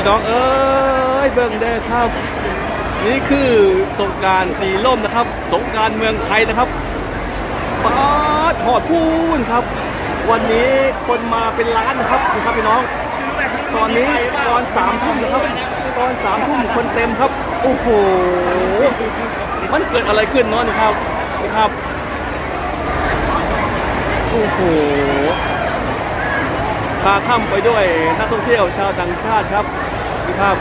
พี่น้องเอ้ยเบิ่งได้ครับ นี่คือสงการสีล่มนะครับ สงการเมืองไทยนะครับปาดหอดพูนครับ วันนี้คนมาเป็นล้านนะครับนี่ครับพี่น้อง ตอนนี้ตอนสามทุ่มนะครับ ตอนสามทุ่มคนเต็มครับโอ้โหมันเกิดอะไรขึ้นเนาะนี่ครับนี่ครับโอ้โหพาข้ามไปด้วยนักท่องเที่ยวชาวต่างชาติครับ ครับ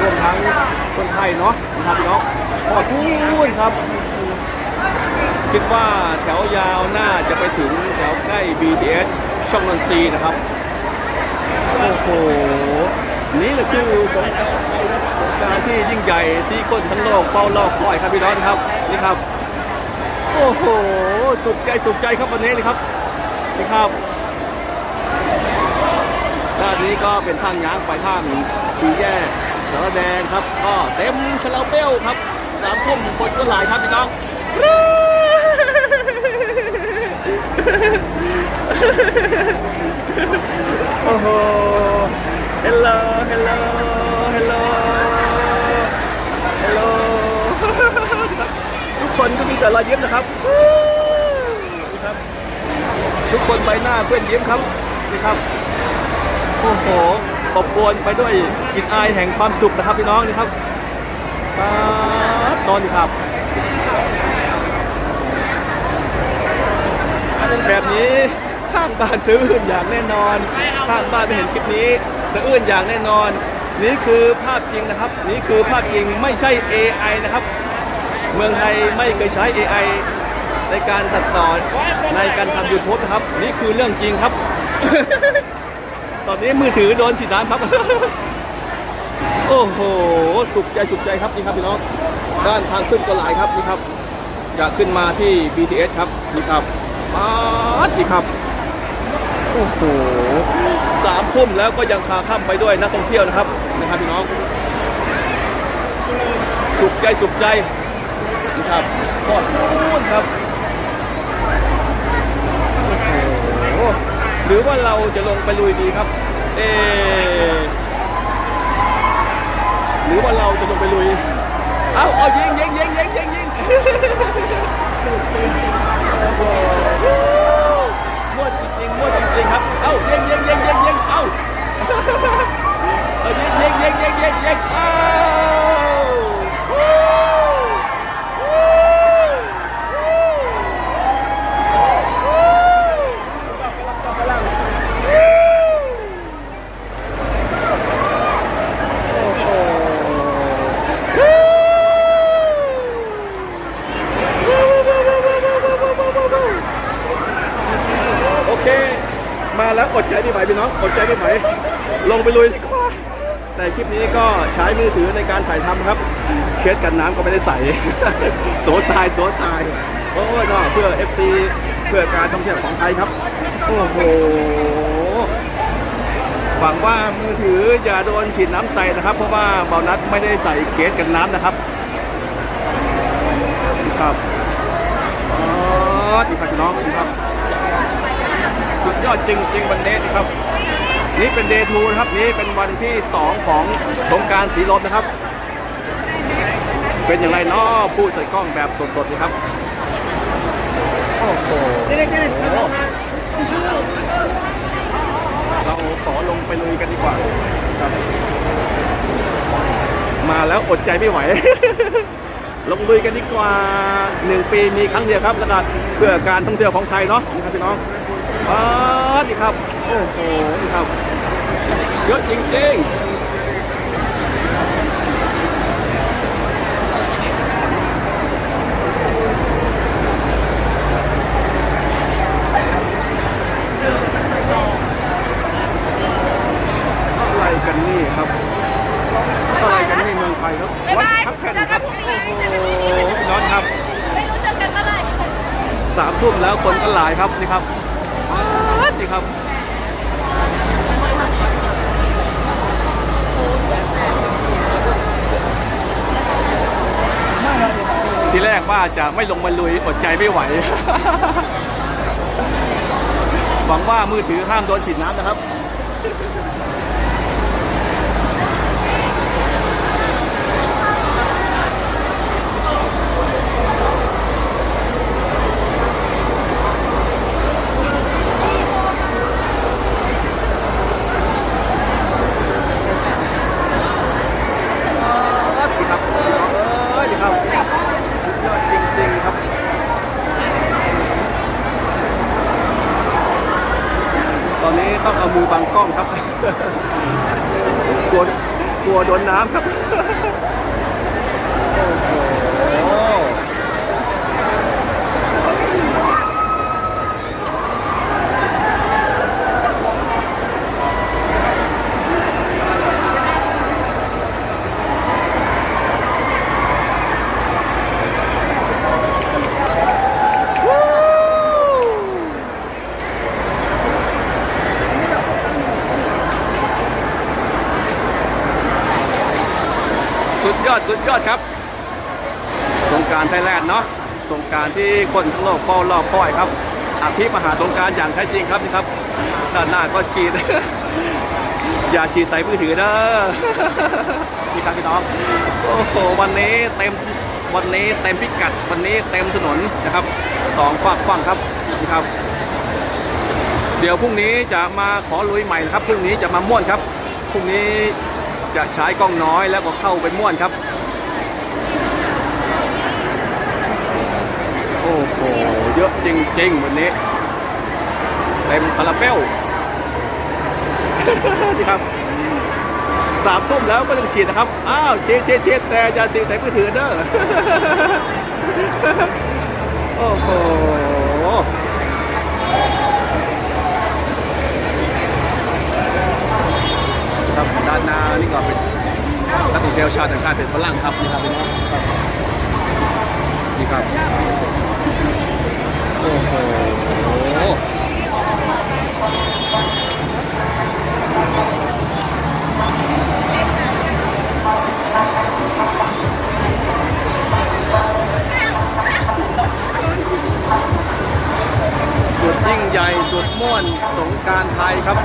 รวมทั้งคนไทยเนาะนะครับพี่น้องขอบคุณครับ คิดว่าแถวยาวน่าจะไปถึงแถวใกล้ BTS ช่องนนทรีนะครับ โอ้โห นี่แหละคือสงการที่ยิ่งใหญ่ที่คนทั้งโลกเฝ้ารอคอยครับพี่น้องครับนี่ครับ โอ้โห สุขใจสุขใจครับวันนี้นี่ครับนี่ครับ ด้านนี้ก็เป็นทางย้างไปทางสีแยกสารแดงครับ ก็เต็มคาราเบลครับสามทุ่มคนก็หลายครับพี่น้องโอ้โห hello hello hello hello ทุกคนก็มีแต่รอยยิ้มนะครับทุกคนใบหน้าเพื่อนยิ้มครับนี่ครับ โอ้โหอบอวลไปด้วยกลิ่นอายแห่งความสุขนะครับพี่น้องนี่ครับป๊าดนอนอยู่ครับ แบบนี้ข้างบ้านซื้ออื่นอย่างแน่นอนข้างบ้านไม่เห็นคลิปนี้สะอื้นอย่างแน่นอน นี่คือภาพจริงนะครับ นี่คือภาพจริงไม่ใช่ AI นะครับ เมืองไทยไม่เคยใช้ AI ในการตัดต่อในการทำ YouTube นะครับ นี่คือเรื่องจริงครับ ตอนนี้มือถือโดนฉีดน้ำครับ โอ้โห สุขใจสุขใจครับนี่ครับพี่น้อง ด้านทางขึ้นก็หลายครับนี่ครับจะขึ้นมาที่ BTS ครับนี่ครับป๊าดนี่ครับ โอ้โหสามทุ่มแล้วก็ยังพาข้ามไปด้วยนักท่องเที่ยวนะครับนะครับพี่น้อง สุขใจสุขใจนะครับขอบคุณครับ โอ้โห หรือว่าเราจะลงไปลุยดีครับ เอหรือว่าเราจะลงไปลุย เอาเอายิงยิงยิงยิงยิงยิงมั่วจริงๆมั่วจริงๆครับ เอายิงยิงยิงยิงยิงเอาเอายิงยิงยิงยิงยิงยิงเอา ไปลุยดีกว่าแต่คลิปนี้ก็ใช้มือถือในการถ่ายทำครับ เคสกันน้ำก็ไม่ได้ใส่ โสตายโสตายโอ้ยก็เพื่อ FC เพื่อการท่องเที่ยวของไทยครับ โอ้โหหวังว่ามือถืออย่าโดนฉีดน้ำใส่นะครับ เพราะว่าเบานัดไม่ได้ใส่เคสกันน้ำนะครับนี่ครับอ๋อนี่ครับน้องนี่ครับ สุดยอดจริงๆวันนี้นะครับ นี่เป็นเดย์ทูนะครับนี่เป็นวันที่ 2 ของสงการสีลมนะครับ เป็นอย่างไรเนาะผู้ใส่กล้องแบบสดๆนะครับโอ้โหเราขอลงไปลุยกันดีกว่าครับมาแล้วอดใจไม่ไหว ลงลุยกันดีกว่าหนึ่งปีมีครั้งเดียวครับแล้วก็เพื่อการท่องเที่ยวของไทยเนาะนี่ครับพี่น้องอ๋อนี่ครับ โอ้โหครับ เยอะจริงๆอะไรกันนี่ครับอะไรกันนี่เมืองไทยครับวัดทับแผ่นครับโอ้โหพี่น้องครับไม่รู้เจอกันเมื่อไหร่สามทุ่มแล้วคนก็หลายครับนี่ครับนี่ครับ ทีแรกว่าจะไม่ลงมาลุยอดใจไม่ไหว หวังว่ามือถือห้ามโดนฉีดน้ำนะครับ そうそう ดยอดสุดยอดครับ สงการไทยแลนด์เนาะสงการที่คนทั้งโลกเฝ้ารอคอยครับอภิมหาสงการอย่างแท้จริงครับนี่ครับด้านหน้าก็ฉีด อย่าฉีดใส่มือถือเด้อนี่ครับพี่น้องโอ้โหวันนี้เต็มวันนี้เต็มพิกัดวันนี้เต็มถนนนะครับสองฝั่งฝั่งครับนี่ครับ เดี๋ยวพรุ่งนี้จะมาขอลุยใหม่นะครับพรุ่งนี้จะมาม่วนครับพรุ่งนี้จะใช้กล้องน้อยแล้วก็เข้าไปม่วนครับ โอ้โหเยอะ จริงๆวันนี้เต็มคาราเบลนี่ครับสามทุ่มแล้วก็ต้องฉีดนะครับ อ้าวเช็ดเช็ดเช็ดแต่อย่าเสียใส่มือถือเด้อโอ้โหครับด้านหน้านี่ก็เป็นนักท่องเที่ยวชาวต่างชาติเป็นฝรั่งครับนี่ครับพี่น้องครับนี่ครับ โอ้โหสุดยิ่งใหญ่สุดม่วนสงการไทยครับ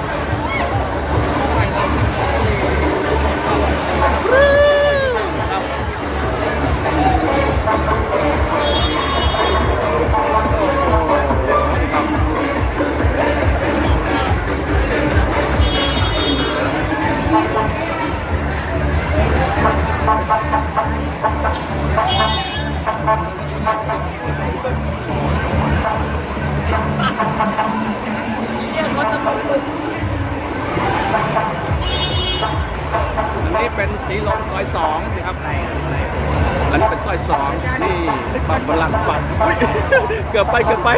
ไปเกือบไป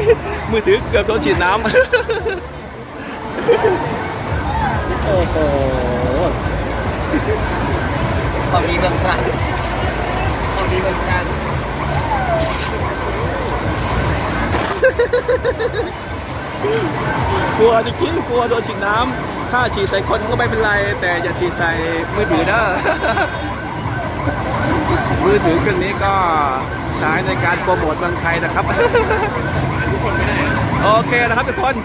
มือถือเกือบโดนฉีดน้ำ โอ้โหความดีเมืองกลางความดีเมืองกลางกลัวจริงๆกลัวโดนฉีดน้ำ ถ้าฉีดใส่คนก็ไม่เป็นไร แต่อย่าฉีดใส่มือถือเด้อ มือถือเครื่องนี้ก็ใช้ในการโปรโมทเมืองไทยนะครับ โอเคนะครับทุกคน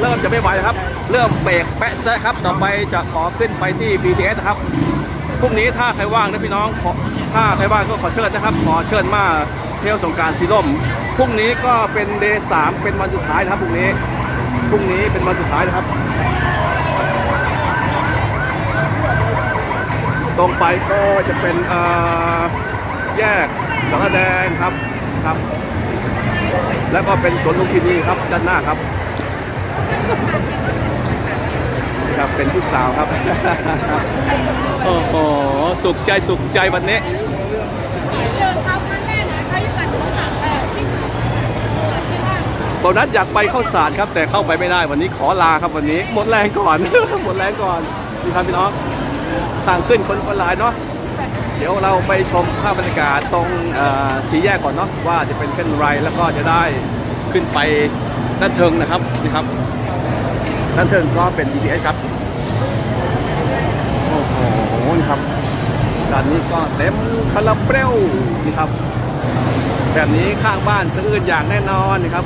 เริ่มจะไม่ไหวแล้วครับ เริ่มเบรกแปะแซะครับ ต่อไปจะขอขึ้นไปที่ BTS นะครับ พรุ่งนี้ถ้าใครว่างนะพี่น้องขอถ้าใครว่างก็ขอเชิญนะครับ ขอเชิญมาเที่ยวสงกรารสีลม พรุ่งนี้ก็เป็นเดย์สามเป็นวันสุดท้ายนะครับพรุ่งนี้ พรุ่งนี้เป็นวันสุดท้ายนะครับ ตรงไปก็จะเป็นเอ่อแยก สารแดงครับครับ แล้วก็เป็นสวนลุมพินีครับด้านหน้าครับครับเป็นผู้สาวครับโอ้โหสุขใจสุขใจวันนี้เดินเข้าครั้งแรกนะเขาอยู่กันสามแบบที่ที่ว่าตอนนั้นอยากไปเข้าสารครับ แต่เข้าไปไม่ได้วันนี้ขอลาครับวันนี้ หมดแรงก่อน หมดแรงก่อนนี่ครับพี่น้องทางขึ้นคนคนหลายเนาะ เดี๋ยวเราไปชมภาพบรรยากาศตรงสีแยกก่อนเนาะว่าจะเป็นเช่นไรแล้วก็จะได้ขึ้นไปด้านเทิงนะครับนี่ครับด้านเทิงก็เป็น BTS ครับโอ้โหนี่ครับด้านนี้ก็เต็มคาราเบลนี่ครับ แบบนี้ข้างบ้านสะอื้นอย่างแน่นอนนะครับ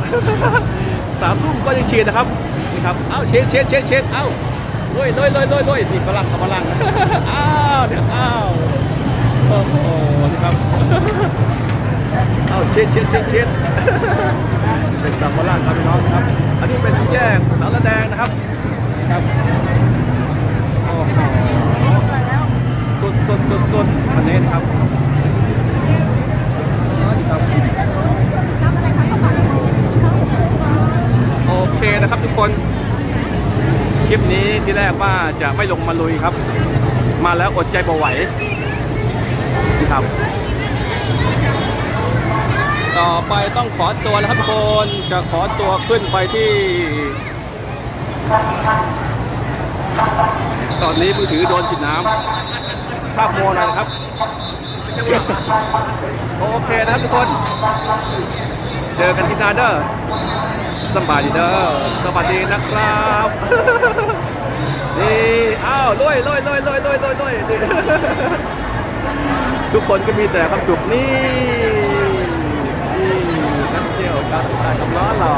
สามทุ่มก็ยังฉีดนะครับนี่ครับเอ้าเช็ดเช็ดเช็ดเช็ดเอ้าลุยลุยลุยลุยลุยนี่พลังกับพลังอ้าวเดี๋ยวอ้าว อ้โหนี่ครับเอ้าเช็ดเช็ดเช็ดเช็ดเป็นสัมพลังครับพี่น้องครับ อันนี้เป็นแยกสารแดงนะครับนี่ครับโอ้โหสุดสุดสุดสุดวันนี้นครับนี่ครับโอเคนะครับทุกคนคลิปนี้ที่แรกว่าจะไม่ลงมาลุยครับ มาแล้วอดใจบ่ไหว ครับ ต่อไปต้องขอตัวนะครับทุกคนจะขอตัวขึ้นไปที่ ตอนนี้มือถือโดนฉีดน้ำภาพโมหน่อยนะครับ โอเคนะครับทุกคน เจอกันที่นาเดอร์สบายดีเด้อสวัสดีนะครับนี่อ้าวลุยลุยลุยลุยลุยลุยลุยดี ทุกคนก็มีแต่ความสุขนี่นี่นักเที่ยวการถ่ายกำล้อหล่อ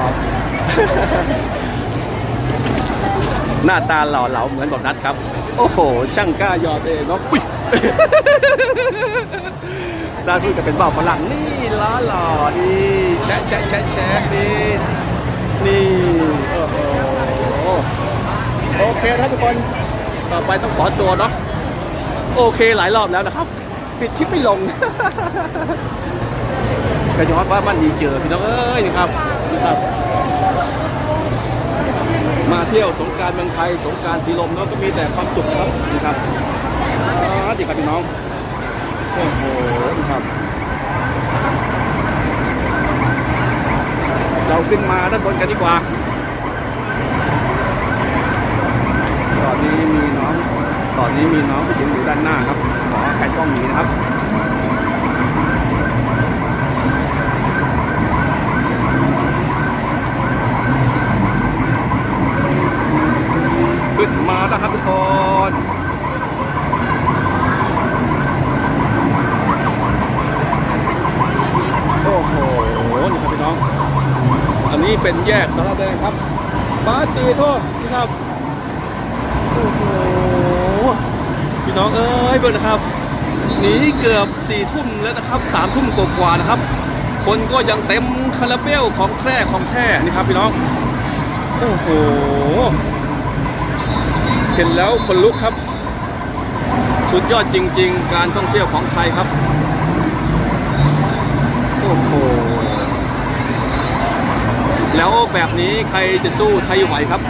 หน้าตาหล่อเหลาเหมือนบอกนัดครับ โอ้โห ช่างกล้ายอตัวเองเนาะอุ๊ยด้านพูดจะเป็นเบาฝรั่งนี่ล้อหล่อดีแชะแชะแชะแชะนี่นี่โอ้โหโอเคครับทุกคนต่อไปต้องขอตัวเนาะโอเคหลายรอบแล้วนะครับ ปิดคลิปไม่ลงกระยอดว่ามันดีเจอพี่น้องเอ้ยนี่ครับนี่ครับ มาเที่ยวสงการเมืองไทยสงการสีลมเนาะก็มีแต่ความสุขครับนี่ครับอ๋อดีครับพี่น้องโอ้โหครับ เราขึ้นมาด้านบนกันดีกว่า ตอนนี้มีน้อง ต อนนี้มีน้องผู้หญิงอยู่ด้านหน้าครับ ขอแผ่นกล้องหนีนะครับขึ้นมาแล้วครับทุกคนโอ้โหนี่ครับพี่น้อง อันนี้เป็นแยกสารแดงครับบาตีโทษนี่ครับ โอ้โห พี่ น้องเอ้ยเบิ่งนะครับหนีเกือบสี่ทุ่มแล้วนะครับสามทุ่มกว่าๆนะครับ คนก็ยังเต็มคาราเบลของแท้ของแท้นี่ครับพี่น้องโอ้โหเห็นแล้วคนลุกครับ สุดยอดจริง ๆ การท่องเที่ยวของไทยครับโอ้โหแล้วแบบนี้ใครจะสู้ไทยไหวครับ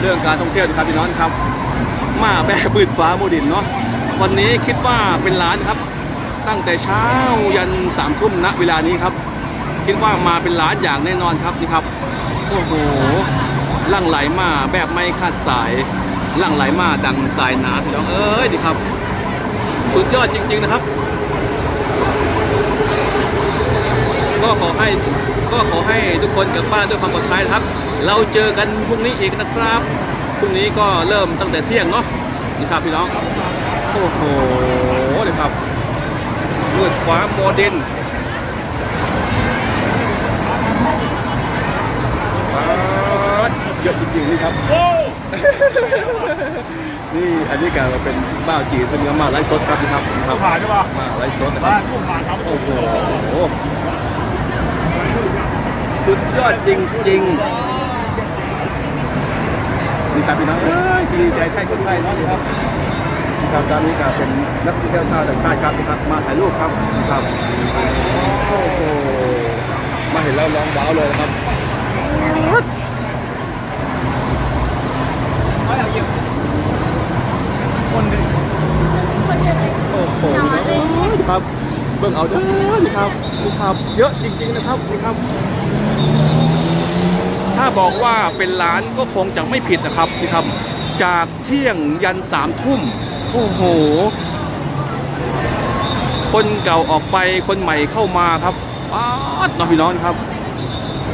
เรื่องการท่องเที่ยวนะครับพี่น้องครับ มาแบบบืดฟ้าโมดินเนาะ วันนี้คิดว่าเป็นล้านครับ ตั้งแต่เช้ายันสามทุ่มณเวลานี้ครับ คิดว่ามาเป็นล้านอย่างแน่นอนครับนี่ครับโอ้โหลั่งไหลมาแบบไม่คาดสายลั่งไหลมาดังสายนาพี่น้องเอ้ยนี่ครับ สุดยอดจริง ๆนะครับ ก็ขอให้ก็ขอให้ทุกคนกลับบ้านด้วยความปลอดภัยนะครับ เราเจอกันพรุ่งนี้อีกนะครับพรุ่งนี้ก็เริ่มตั้งแต่เที่ยงเนาะนี่ครับพี่น้อง โอ้โหนี่ครับมืดฟ้าโมเดนป๊าดเยอะจริงๆนี่ครับ นี่อันนี้ก็เป็นบ้าวจีนเป็นเนื้อมาไลฟ์สดครับนี่ครับครับผ่านใช่ป่ะมาไลฟ์สดนะครับบ้านผู้ผ่านครับโอ้โหสุดยอดจริงๆนี่ครับพี่น้องเอ้ยดีใจแท้คนไทยเนาะนี่ครับนี่ ครับตอนนี้ก็เป็นนักท่องเที่ยวชาวต่างชาติครับนี่ครับ มาถ่ายรูปครับครับโอ้โหมาเห็นแล้วร้องว้าวเลยครับคนหนึ่งคนเดียวเลยโอ้โหครับเบิ่งเอาเด้อนี่ครับนี่ครับเยอะจริง ๆนะครับนี่ครับ ถ้าบอกว่าเป็นร้านก็คงจะไม่ผิดนะครับนี่ครับจากเที่ยงยันสามทุ่ม โอ้โห คนเก่าออกไปคนใหม่เข้ามาครับป๊าดน้องพี่น้องครับ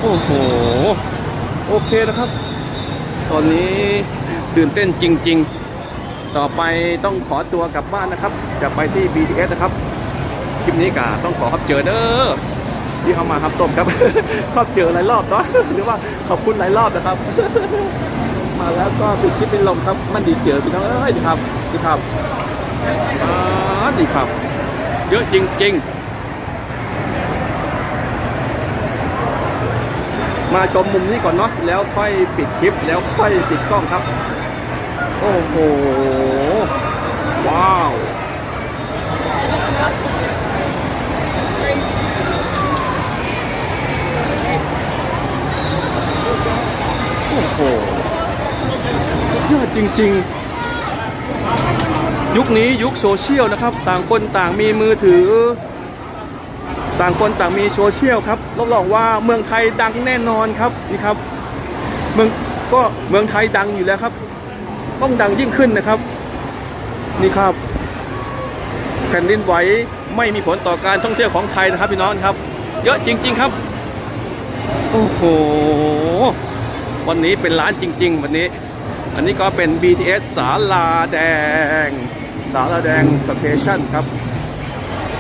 โอ้โห โอเคนะครับ ตอนนี้ตื่นเต้นจริง ๆ ต่อไปต้องขอตัวกลับบ้านนะครับ จะไปที่ BTS นะครับ คลิปนี้กาต้องขอครับเจอเด้อที่เข้ามาครับส้มครับ ขอบเจอหลายรอบเนาะหรือว่าขอบคุณหลายรอบนะครับ มาแล้วก็ปิดคลิปเป็นลมครับ มันดีเจอพี่น้องเอ้ยดีครับดีครับอ่าดีครับ เยอะจริง ๆ มาชมมุมนี้ก่อนเนาะแล้วค่อยปิดคลิปแล้วค่อยปิดกล้องครับ โอ้โหว้าวโอ้โห สุดยอดจริง ๆ ยุคนี้ยุคโซเชียลนะครับ ต่างคนต่างมีมือถือ ต่างคนต่างมีโซเชียลครับรับรองว่าเมืองไทยดังแน่นอนครับนี่ครับ เมืองก็เมืองไทยดังอยู่แล้วครับ ต้องดังยิ่งขึ้นนะครับ นี่ครับแผ่นดินไหวไม่มีผลต่อการท่องเที่ยวของไทยนะครับพี่น้องครับ เยอะจริง ๆครับ โอ้โห วันนี้เป็นร้านจริง ๆ วันนี้ อันนี้ก็เป็น BTS สาลาแดง สาลาแดงสเตชันครับ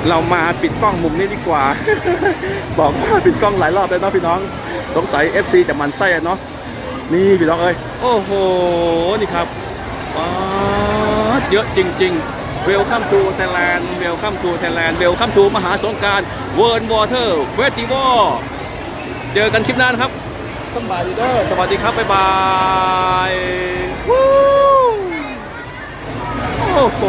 เรามาปิดกล้องมุมนี้ดีกว่า บอกว่าปิดกล้องหลายรอบแล้วเนาะพี่น้อง สงสัย FC จะมันไส้อะเนาะ นี่พี่น้องเอ้ย โอ้โห นี่ครับป๊าดเยอะจริงๆ Welcome to Thailand Welcome to Thailand Welcome to มหาสงกราร World Water Festival เจอกันคลิปหน้านะครับ สบายดีเด้อสวัสดีครับ บ๊ายบายวู้โอ้โห